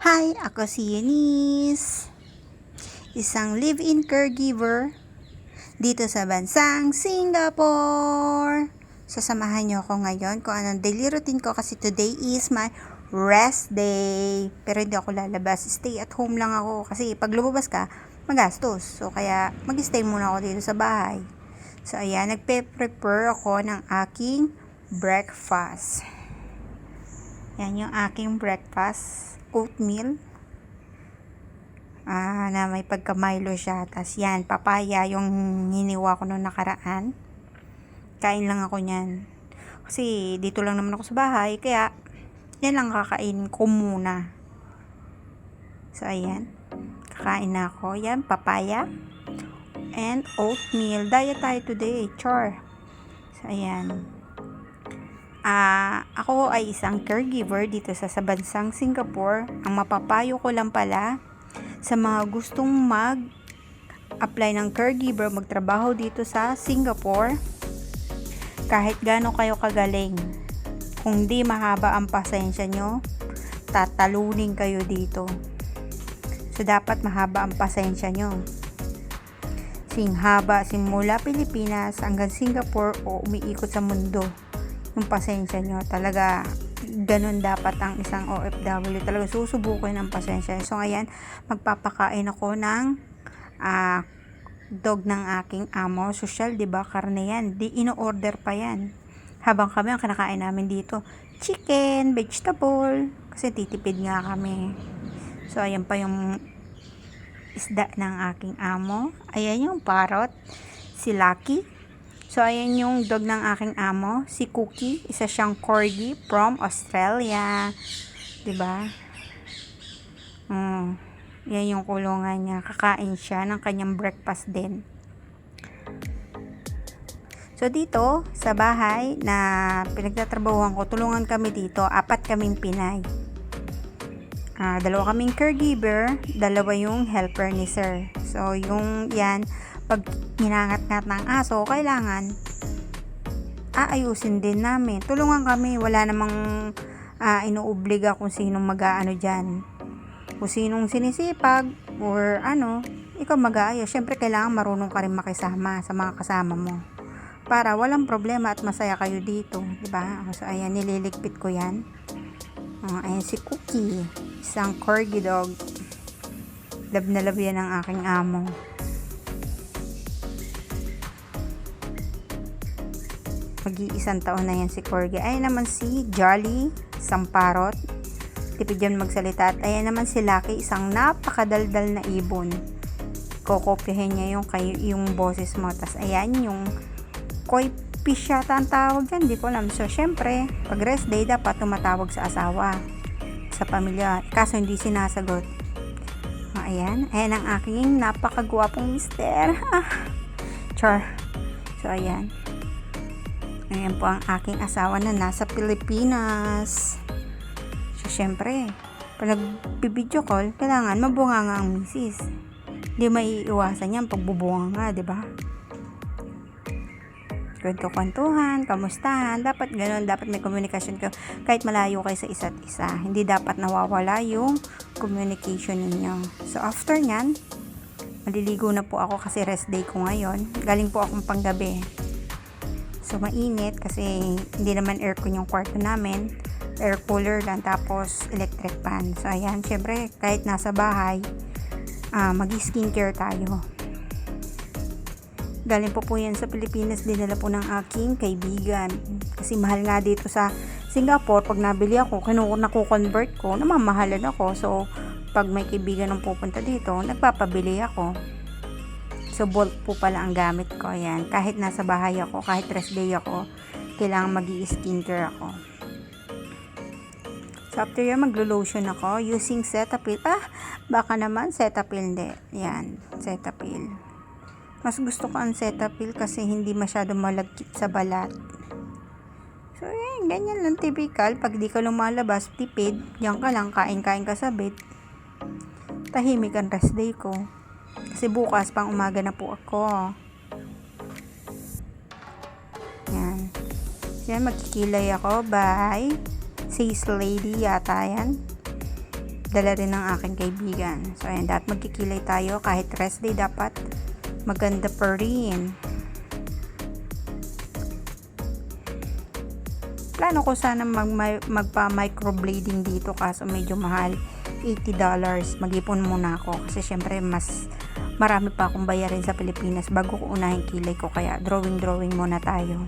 Hi, ako si Eunice. Isang live-in caregiver dito sa bansang Singapore. Sasamahan niyo ako ngayon kung anong daily routine ko kasi today is my rest day. Pero hindi ako lalabas. Stay at home lang ako kasi pag lumabas ka, magastos. So kaya mag-stay muna ako dito sa bahay. So ayan, nagpe-prepare ako ng aking breakfast. Yan yung aking breakfast. Oatmeal. Ah, na may pagka-Milo siya. Tapos yan, papaya yung hiniwa ko nung nakaraan. Kain lang ako niyan. Kasi dito lang naman ako sa bahay. Kaya, yan lang kakain ko muna. So, ayan. Kakain na ako. Yan, papaya. And oatmeal. Diet tayo today. Char. So, ayan. Ah, ako ay isang caregiver dito sa, sa bansang Singapore. Ang mapapayo ko lang pala sa mga gustong mag apply ng caregiver, magtrabaho dito sa Singapore. Kahit gaano kayo kagaling, kung di mahaba ang pasensya nyo, tatalunin kayo dito. So, dapat mahaba ang pasensya nyo. Sing haba, simula Pilipinas hanggang Singapore o umiikot sa mundo yung pasensya nyo. Talaga, ganun dapat ang isang OFW. Talaga susubukin ang pasensya. So, ayan, magpapakain ako ng ah, dog ng aking amo. Social, di ba? Karne yan. Di ino-order pa yan. Habang kami, ang kinakain namin dito, chicken, vegetable. Kasi titipid nga kami. So, ayan pa yung isda ng aking amo. Ayan yung parrot. Si Lucky. So, ayan yung dog ng aking amo, si Cookie. Isa siyang corgi from Australia. ba? Mm, yan yung kulungan niya. Kakain siya ng kanyang breakfast din. So, dito, sa bahay na pinagtatrabahuan ko, tulungan kami dito. Apat kaming Pinay. Ah, dalawa kaming caregiver, dalawa yung helper ni sir. So, yung yan, pag hinangat-ngat ng aso, kailangan aayusin din namin. Tulungan kami, wala namang uh, inuobliga kung sinong mag-aano dyan. Kung sinong sinisipag or ano, ikaw mag-aayos. Siyempre, kailangan marunong ka rin makisama sa mga kasama mo. Para walang problema at masaya kayo dito. ba diba? So, ayan, nililigpit ko yan. Uh, ayan si Cookie. Isang corgi dog. Love na love yan ng aking amo. Mag-iisang taon na yan si Corgi. Ayan naman si Jolly, isang parot. Tipid yan magsalita. At ayan naman si Lucky, isang napakadaldal na ibon. Kokopyahin niya yung, kayo, yung boses mo. Tapos ayan yung koi fish yata ang tawag dyan. Di ko alam. So, syempre, pag rest day, dapat tumatawag sa asawa. Sa pamilya. Kaso hindi sinasagot. O, ayan. Ayan ang aking napakagwapong mister. Char. So, ayan. Ayan po ang aking asawa na nasa Pilipinas. So, syempre, pag nagbibideo call, kailangan mabunga nga ang misis. Hindi maiiwasan yan pagbubunga nga, di ba? Kwento-kwentuhan, kamustahan, dapat ganun, dapat may communication ka kahit malayo kayo sa isa't isa. Hindi dapat nawawala yung communication ninyo. So, after nyan, maliligo na po ako kasi rest day ko ngayon. Galing po akong panggabi. So, mainit kasi hindi naman aircon yung kwarto namin. Air cooler lang tapos electric fan. So, ayan. Syempre, kahit nasa bahay, uh, mag-skincare tayo. Galing po po yan sa Pilipinas. Dinala po ng aking kaibigan. Kasi mahal nga dito sa Singapore. Pag nabili ako, naku-convert ko, namamahalan ako. So, pag may kaibigan ng pupunta dito, nagpapabili ako. So, bulk po pala ang gamit ko. Ayan. Kahit nasa bahay ako, kahit rest day ako, kailangan mag skincare ako. So, after yan, maglo-lotion ako using Cetaphil. Ah, baka naman Cetaphil hindi. Yan, Cetaphil. Mas gusto ko ang Cetaphil kasi hindi masyado malagkit sa balat. So, yan, ganyan lang typical. Pag di ka lumalabas, tipid, diyan ka lang, kain-kain ka sa bed. Tahimik ang rest day ko. Kasi bukas pang umaga na po ako. Yan. Yan, magkikilay ako. Bye. Says lady yata yan. dala rin ng aking kaibigan. So, ayan, dapat magkikilay tayo. Kahit rest day, dapat maganda pa rin. Plano ko sana mag, magpa-microblading dito kaso medyo mahal. $80. Mag-ipon muna ako kasi syempre mas marami pa akong bayarin sa Pilipinas bago ko unahin kilay ko kaya drawing drawing muna tayo.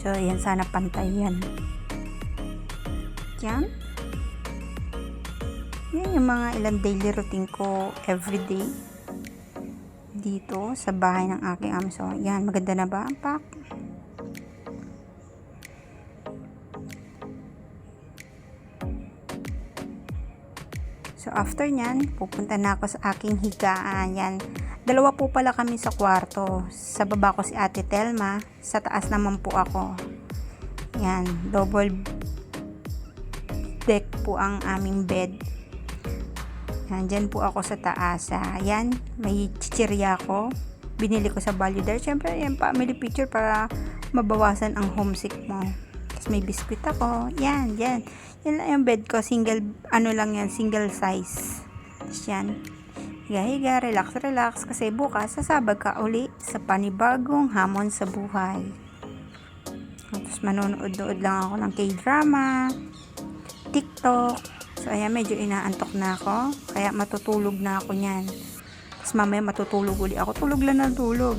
So, yan sana pantay yan. Yan. Yan yung mga ilang daily routine ko everyday dito sa bahay ng aking amo. So, yan. Maganda na ba ang pack? So, after nyan, pupunta na ako sa aking higaan. Yan. Dalawa po pala kami sa kwarto. Sa baba ko si Ate Telma. Sa taas naman po ako. Yan. Double deck po ang aming bed. Yan. Dyan po ako sa taas. Yan. May chichirya ko. Binili ko sa Value Dare. Siyempre, yan. Family picture para mabawasan ang homesick mo. May biscuit ako. Yan. Yan. Yan lang yung bed ko. Single, ano lang yan. Single size. Tapos yan. Higa-higa, relax, relax. Kasi bukas, sasabag ka uli sa panibagong hamon sa buhay. Tapos manonood-nood lang ako ng k-drama, TikTok. So, ayan, medyo inaantok na ako. Kaya matutulog na ako niyan. Tapos mamaya matutulog uli ako. Tulog lang na tulog.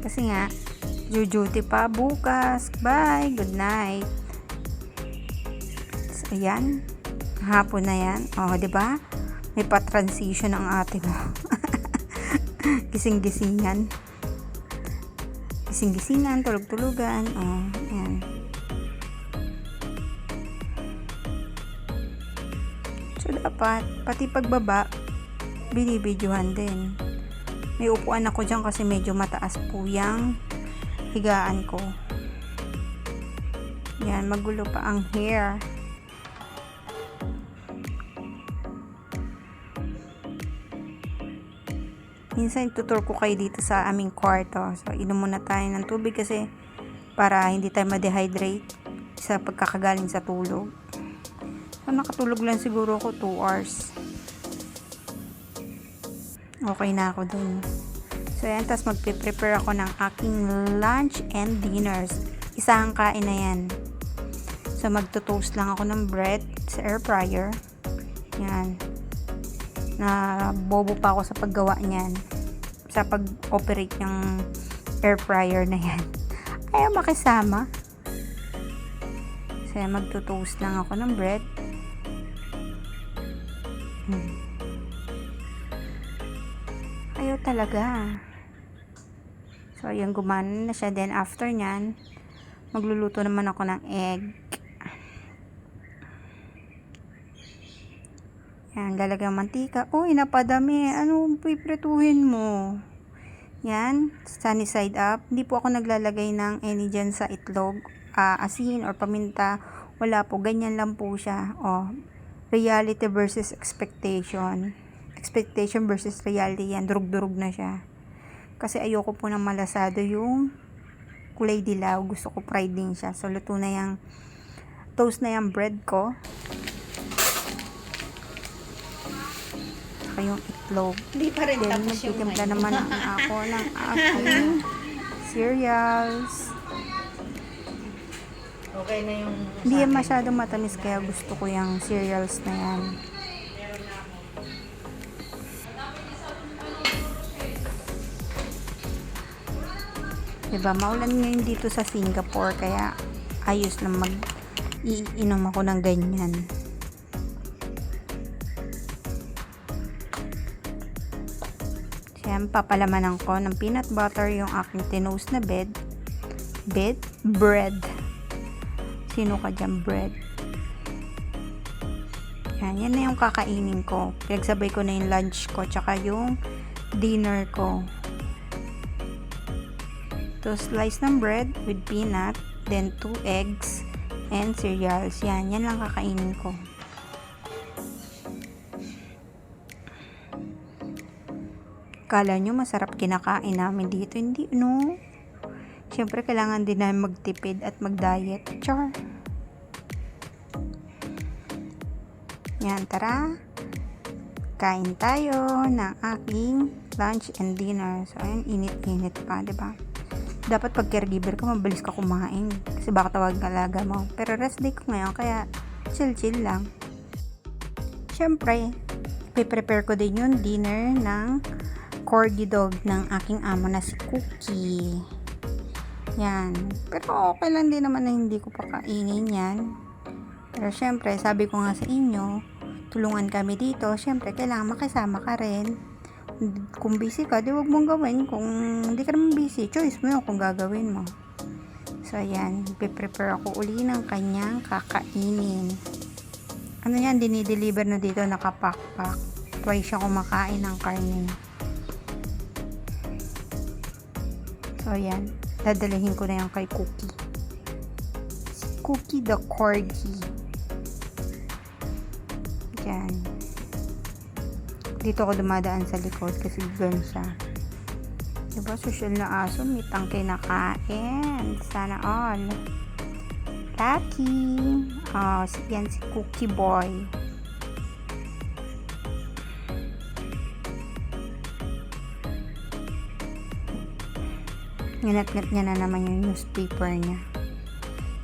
Kasi nga, duty pa bukas. Bye. Good night. So, ayan. Hapon na yan. O, oh, ba? May pa-transition ang ate mo. Gising-gisingan. Gising-gisingan, tulog-tulugan. O, oh, ayan. So, dapat, pati pagbaba, binibidyohan din. May upuan ako dyan kasi medyo mataas po yung higaan ko. Yan, magulo pa ang hair. Minsan tutur ko kayo dito sa aming kwarto. So, inom muna tayo ng tubig kasi para hindi tayo ma-dehydrate sa pagkakagaling sa tulog. So, nakatulog lang siguro ako 2 hours. Okay na ako dun. So, yan. Tapos magpe-prepare ako ng aking lunch and dinners. Isang kain na yan. So, magto-toast lang ako ng bread sa air fryer. Yan. Na bobo pa ako sa paggawa niyan. Sa pag-operate ng air fryer na yan. Ayaw makisama. So. Magto-toast lang ako ng bread. Talaga. So, ayan, gumana na siya. Then, after nyan, magluluto naman ako ng egg. Yan, lalagyan mantika. Uy, napadami. Ano piprituhin mo? Yan, sunny side up. Hindi po ako naglalagay ng any dyan sa itlog, uh, asin or paminta. Wala po, ganyan lang po siya. Oh, reality versus expectation. Expectation versus reality yan. Durug-durug na siya. Kasi ayoko po ng malasado yung kulay dilaw. Gusto ko fried din siya. So, luto na yung toast na yung bread ko. Saka yung itlog. Hindi pa rin Then, tapos yung ano. naman ako ng aking cereals. Okay na yung... Hindi yan masyadong matamis kaya gusto ko yung cereals na yan. Diba, maulan ngayon dito sa Singapore kaya ayos lang mag iinom ako ng ganyan. Siyem, papalamanan ko ng peanut butter yung aking tinost na bed. Bed? Bread. Sino ka dyan, bread? Yan, yan na yung kakainin ko. Pinagsabay ko na yung lunch ko, tsaka yung dinner ko. To slice ng bread with peanut, then two eggs, and cereals. Yan, yan lang kakainin ko. Kala nyo masarap kinakain namin dito. Hindi, no? Siyempre, kailangan din namin magtipid at mag-diet. Char. Yan, tara. Kain tayo ng aking lunch and dinner. So, ayun, init-init pa, ba? Dapat pag caregiver ka, mabilis ka kumain. Kasi baka tawag ka alaga mo. Pero rest day ko ngayon, kaya chill-chill lang. Siyempre, prepare ko din yung dinner ng corgi dog ng aking amo na si Cookie. Yan. Pero okay lang din naman na hindi ko pa kainin yan. Pero syempre, sabi ko nga sa inyo, tulungan kami dito. Syempre, kailangan makisama ka rin. Kung busy ka, di wag mong gawin. Kung hindi ka naman busy, choice mo yun kung gagawin mo. So, ayan. Piprepare ako uli ng kanyang kakainin. Ano yan, dinideliver na dito, nakapakpak. Twice siya kumakain ng karne. So, ayan. Dadalahin ko na yan kay Cookie. Cookie the Corgi. Dito ako dumadaan sa likod kasi gan siya. Diba, social na aso, may tangke na kain. Sana all. Lucky. Oh, yan si Cookie Boy. Nginat-ngat niya na naman yung newspaper niya.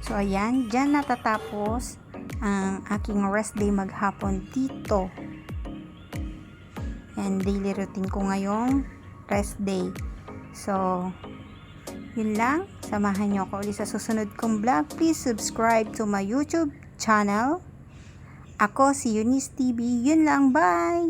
So, ayan. Diyan natatapos ang aking rest day maghapon dito. And daily routine ko ngayong rest day. So, yun lang. Samahan niyo ako ulit sa susunod kong vlog. Please subscribe to my YouTube channel. Ako si Eunice TV. Yun lang. Bye!